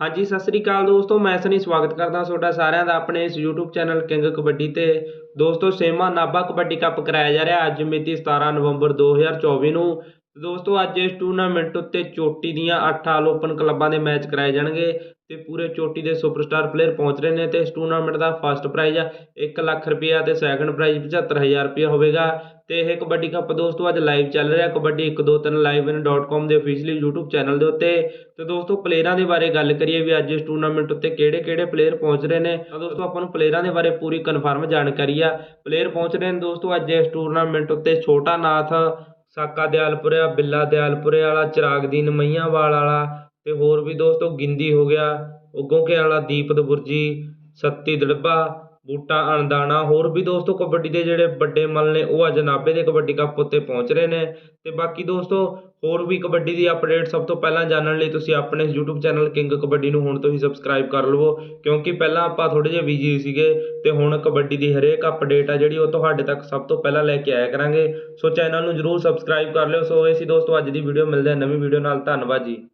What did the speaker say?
ਹਾਂਜੀ, ਸਤਿ ਸ੍ਰੀ ਅਕਾਲ ਦੋਸਤੋ, ਮੈਂ ਸਨੀ ਸਵਾਗਤ ਕਰਦਾ ਤੁਹਾਡਾ ਸਾਰਿਆਂ ਦਾ ਆਪਣੇ ਇਸ YouTube ਚੈਨਲ ਕਿੰਗ ਕਬੱਡੀ ਤੇ। ਦੋਸਤੋ, ਸੇਮਾ ਨਾਭਾ ਕਬੱਡੀ ਕੱਪ ਕਰਾਇਆ ਜਾ ਰਿਹਾ ਅੱਜ ਮਿਤੀ 17 ਨਵੰਬਰ 2024 ਨੂੰ। ਤੇ ਦੋਸਤੋ, ਅੱਜ ਇਸ ਟੂਰਨਾਮੈਂਟ ਉੱਤੇ ਚੋਟੀ ਦੀਆਂ 8 ਆਲ ਓਪਨ ਕਲੱਬਾਂ ਦੇ ਮੈਚ ਕਰਾਏ ਜਾਣਗੇ ਤੇ ਪੂਰੇ ਚੋਟੀ ਦੇ ਸੁਪਰਸਟਾਰ ਪਲੇਅਰ ਪਹੁੰਚ ਰਹੇ ਨੇ ਤੇ ਇਸ ਟੂਰਨਾਮੈਂਟ ਦਾ ਫਸਟ ਪ੍ਰਾਈਜ਼ ਆ 1 ਲੱਖ ਰੁਪਇਆ ਤੇ ਸੈਕੰਡ ਪ੍ਰਾਈਜ਼ 75000 ਰੁਪਇਆ ਹੋਵੇਗਾ। ਤੇ ਇਹ ਕਬੱਡੀ ਕੱਪ ਦੋਸਤੋ, ਅੱਜ ਲਾਈਵ ਚੱਲ ਰਿਹਾ ਕਬੱਡੀ 123livewin.com ਦੇ ਅਫੀਸ਼ੀਅਲੀ YouTube ਚੈਨਲ ਦੇ ਉੱਤੇ। ਤੇ ਦੋਸਤੋ ਪਲੇਅਰਾਂ ਦੇ ਬਾਰੇ ਗੱਲ ਕਰੀਏ ਵੀ ਅੱਜ ਇਸ ਟੂਰਨਾਮੈਂਟ ਉੱਤੇ ਕਿਹੜੇ ਕਿਹੜੇ ਪਲੇਅਰ ਪਹੁੰਚ ਰਹੇ ਨੇ। ਤਾਂ ਦੋਸਤੋ, ਆਪਾਂ ਨੂੰ ਪਲੇਅਰਾਂ ਦੇ ਬਾਰੇ ਪੂਰੀ ਕਨਫਰਮ ਜਾਣਕਾਰੀ ਆ। ਪਲੇਅਰ ਪਹੁੰਚ ਰਹੇ ਨੇ ਦੋਸਤੋ, ਅੱਜ ਇਸ ਟੂਰਨਾਮੈਂਟ ਉੱਤੇ ਛੋਟਾ ਨਾਥ ਸਾਕਾ ਦਿਆਲਪੁਰਿਆ ਬਿੱਲਾ ਦਿਆਲਪੁਰੇ ਵਾਲਾ ਚਿਰਾਗਦੀਨ ਮਈਆਂਵਾਲ ਵਾਲਾ ਤੇ ਹੋਰ ਵੀ ਦੋਸਤੋ ਗਿੰਦੀ ਹੋ ਗਿਆ ਉਗੋਂ ਉਗੋਂਕੇ ਵਾਲਾ ਦੀਪਤ ਬੁਰਜੀ, ਸੱਤੀ ਦੜੱਬਾ ਬੂਟਾ, ਅਣਦਾਣਾ, ਹੋਰ ਵੀ ਦੋਸਤੋ ਕਬੱਡੀ ਦੇ ਜਿਹੜੇ ਵੱਡੇ ਮੱਲ ਨੇ, ਉਹ ਅੱਜ ਨਾਭੇ ਦੇ ਕਬੱਡੀ ਕੱਪ ਉੱਤੇ ਪਹੁੰਚ ਰਹੇ ਨੇ। ਤੇ ਬਾਕੀ ਦੋਸਤੋ, ਹੋਰ ਵੀ ਕਬੱਡੀ ਦੀ ਅਪਡੇਟ ਸਭ ਤੋਂ ਪਹਿਲਾਂ ਜਾਣਨ ਲਈ ਤੁਸੀਂ ਆਪਣੇ ਇਸ YouTube ਚੈਨਲ ਕਿੰਗ ਕਬੱਡੀ ਨੂੰ ਹੁਣ ਤੋਂ ਹੀ ਸਬਸਕ੍ਰਾਈਬ ਕਰ ਲਵੋ, ਕਿਉਂਕਿ ਪਹਿਲਾਂ ਆਪਾਂ ਥੋੜੇ ਜਿਹਾ ਬਿਜ਼ੀ ਸੀਗੇ ਤੇ ਹੁਣ ਕਬੱਡੀ ਦੀ ਹਰੇਕ ਅਪਡੇਟ ਆ ਜਿਹੜੀ ਉਹ ਤੁਹਾਡੇ ਤੱਕ ਸਭ ਤੋਂ ਪਹਿਲਾਂ ਲੈ ਕੇ ਆਇਆ ਕਰਾਂਗੇ। ਸੋ ਚੈਨਲ ਨੂੰ ਜਰੂਰ ਸਬਸਕ੍ਰਾਈਬ ਕਰ ਲਿਓ। ਸੋ ਇਹ ਸੀ ਦੋਸਤੋ ਅੱਜ ਦੀ ਵੀਡੀਓ ਮਿਲਦੇ ਹਾਂ ਨਵੀਂ ਵੀਡੀਓ ਨਾਲ। ਧੰਨਵਾਦ ਜੀ।